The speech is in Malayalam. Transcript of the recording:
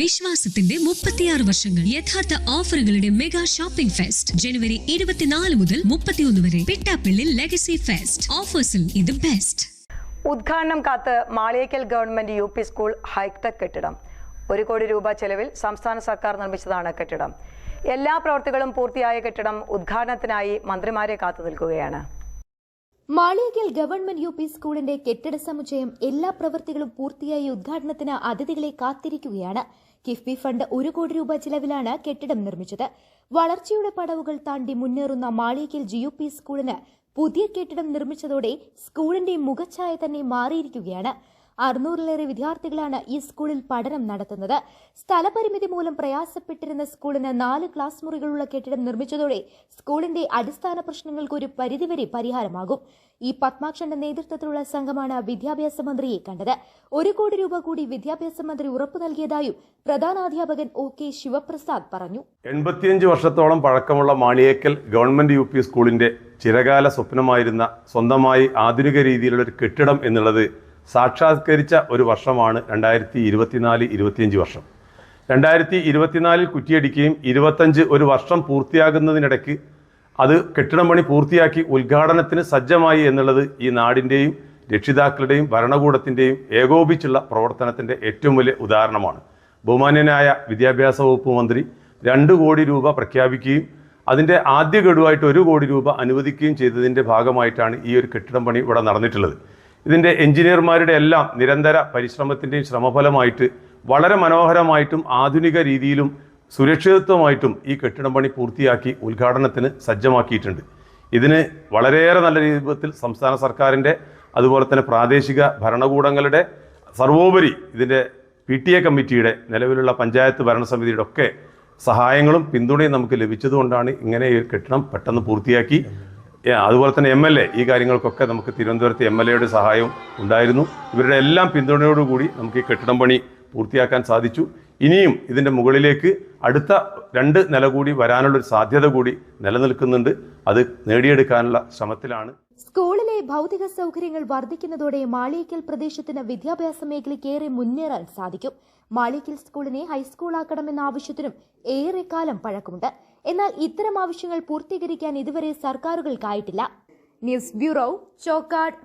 വിശ്വാസത്തിന്റെ മുപ്പത്തിയാറ് വർഷങ്ങൾ യഥാർത്ഥ ഓഫറുകളുടെ മെഗാ ഷോപ്പിംഗ് ഫെസ്റ്റ് ജനുവരി ഇരുപത്തിനാല് മുതൽ മുപ്പത്തിയൊന്ന് വരെ പിട്ടാപ്പിള്ളിൽ ലെഗസി ഫെസ്റ്റ്. ഓഫേഴ്സിൽ ഇത് ബെസ്റ്റ് ഉദ്ഘാടനം കാത്ത് Maliyekkal government U P school hitech കെട്ടിടം. ഒരു കോടി രൂപ ചെലവിൽ സംസ്ഥാന സർക്കാർ നിർമ്മിച്ചതാണ് കെട്ടിടം. എല്ലാ പ്രവൃത്തികളും പൂർത്തിയായ കെട്ടിടം ഉദ്ഘാടനത്തിനായി മന്ത്രിമാരെ കാത്തു നിൽക്കുകയാണ്. മാളിയക്കൽ ഗവൺമെന്റ് യു പി സ്കൂളിന്റെ കെട്ടിട സമുച്ചയം എല്ലാ പ്രവൃത്തികളും പൂർത്തിയായി ഉദ്ഘാടനത്തിന് അതിഥികളെ കാത്തിരിക്കുകയാണ്. കിഫ്ബി ഫണ്ട് ഒരു കോടി രൂപ ചിലവിലാണ് കെട്ടിടം നിർമ്മിച്ചത്. വളർച്ചയുടെ പടവുകൾ താണ്ടി മുന്നേറുന്ന മാളിയക്കൽ ജി യു പി സ്കൂളിന് പുതിയ കെട്ടിടം നിർമ്മിച്ചതോടെ സ്കൂളിന്റെ മുഖഛായ തന്നെ മാറിയിരിക്കുകയാണ്. അറുന്നൂറിലേറെ വിദ്യാർത്ഥികളാണ് ഈ സ്കൂളിൽ പഠനം നടത്തുന്നത്. സ്ഥലപരിമിതി മൂലം പ്രയാസപ്പെട്ടിരുന്ന സ്കൂളിന് നാല് ക്ലാസ് മുറികളുള്ള കെട്ടിടം നിർമ്മിച്ചതോടെ സ്കൂളിന്റെ അടിസ്ഥാന പ്രശ്നങ്ങൾക്ക് ഒരു പരിധിവരെ പരിഹാരമാകും. ഈ പത്മാക്ഷന്റെ നേതൃത്വത്തിലുള്ള സംഘമാണ് വിദ്യാഭ്യാസ മന്ത്രിയെ കണ്ടത്. ഒരു കോടി രൂപ കൂടി വിദ്യാഭ്യാസ മന്ത്രി ഉറപ്പു നൽകിയതായും പ്രധാനാധ്യാപകൻ ഒ കെ ശിവപ്രസാദ് പറഞ്ഞു. എൺപത്തിയഞ്ച് വർഷത്തോളം പഴക്കമുള്ള മാളിയേക്കൽ ഗവൺമെന്റ് യു സ്കൂളിന്റെ ചിരകാല സ്വപ്നമായിരുന്ന സ്വന്തമായി ആധുനിക രീതിയിലുള്ള ഒരു കെട്ടിടം എന്നുള്ളത് സാക്ഷാത്കരിച്ച ഒരു വർഷമാണ് രണ്ടായിരത്തി ഇരുപത്തിനാല് ഇരുപത്തിയഞ്ച് വർഷം. രണ്ടായിരത്തി ഇരുപത്തിനാലിൽ കുറ്റിയടിക്കുകയും ഇരുപത്തഞ്ച് ഒരു വർഷം പൂർത്തിയാകുന്നതിനിടയ്ക്ക് അത് കെട്ടിടം പണി പൂർത്തിയാക്കി ഉദ്ഘാടനത്തിന് സജ്ജമായി എന്നുള്ളത് ഈ നാടിന്റെയും രക്ഷിതാക്കളുടെയും ഭരണകൂടത്തിന്റെയും ഏകോപിച്ചുള്ള പ്രവർത്തനത്തിന്റെ ഏറ്റവും വലിയ ഉദാഹരണമാണ്. ബഹുമാന്യനായ വിദ്യാഭ്യാസ വകുപ്പ് മന്ത്രി രണ്ട് കോടി രൂപ പ്രഖ്യാപിക്കുകയും അതിന്റെ ആദ്യ ഗഡുവായിട്ട് ഒരു കോടി രൂപ അനുവദിക്കുകയും ചെയ്തതിന്റെ ഭാഗമായിട്ടാണ് ഈ ഒരു കെട്ടിടം പണി ഇവിടെ നടന്നിട്ടുള്ളത്. ഇതിന്റെ എഞ്ചിനീയർമാരുടെ എല്ലാം നിരന്തര പരിശ്രമത്തിന്റെയും ശ്രമഫലമായിട്ട് വളരെ മനോഹരമായിട്ടും ആധുനിക രീതിയിലും സുരക്ഷിതത്വമായിട്ടും ഈ കെട്ടിടം പണി പൂർത്തിയാക്കി ഉദ്ഘാടനത്തിന് സജ്ജമാക്കിയിട്ടുണ്ട്. ഇതിന് വളരെയേറെ നല്ല രൂപത്തിൽ സംസ്ഥാന സർക്കാരിന്റെ അതുപോലെ തന്നെ പ്രാദേശിക ഭരണകൂടങ്ങളുടെ സർവോപരി ഇതിന്റെ പി ടി എ കമ്മിറ്റിയുടെ നിലവിലുള്ള പഞ്ചായത്ത് ഭരണസമിതിയുടെ ഒക്കെ സഹായങ്ങളും പിന്തുണയും നമുക്ക് ലഭിച്ചതുകൊണ്ടാണ് ഇങ്ങനെ ഈ കെട്ടിടം പെട്ടെന്ന് പൂർത്തിയാക്കി. അതുപോലെ തന്നെ എം എൽ എ ഈ കാര്യങ്ങൾക്കൊക്കെ നമുക്ക് തിരുവനന്തപുരത്ത് എം എൽ എയുടെ സഹായവും ഉണ്ടായിരുന്നു. ഇവരുടെ എല്ലാം പിന്തുണയോടുകൂടി നമുക്ക് ഈ കെട്ടിടം പണി പൂർത്തിയാക്കാൻ സാധിച്ചു. ഇനിയും ഇതിന്റെ മുകളിലേക്ക് അടുത്ത രണ്ട് നില കൂടി വരാനുള്ളൊരു സാധ്യത കൂടി നിലനിൽക്കുന്നുണ്ട്. അത് നേടിയെടുക്കാനുള്ള ശ്രമത്തിലാണ്. സ്കൂളിലെ ഭൗതിക സൗകര്യങ്ങൾ വർദ്ധിക്കുന്നതോടെ മാളിയേക്കൽ പ്രദേശത്തിന് വിദ്യാഭ്യാസ മേഖലയ്ക്ക് ഏറെ മുന്നേറാൻ സാധിക്കും. മാളിയേക്കൽ സ്കൂളിനെ ഹൈസ്കൂളാക്കണമെന്ന ആവശ്യത്തിനും ഏറെക്കാലം പഴക്കമുണ്ട്. എന്നാൽ ഇത്തരം ആവശ്യങ്ങൾ പൂർത്തീകരിക്കാൻ ഇതുവരെ സർക്കാരുകൾക്കായിട്ടില്ല. News bureau Chokkad.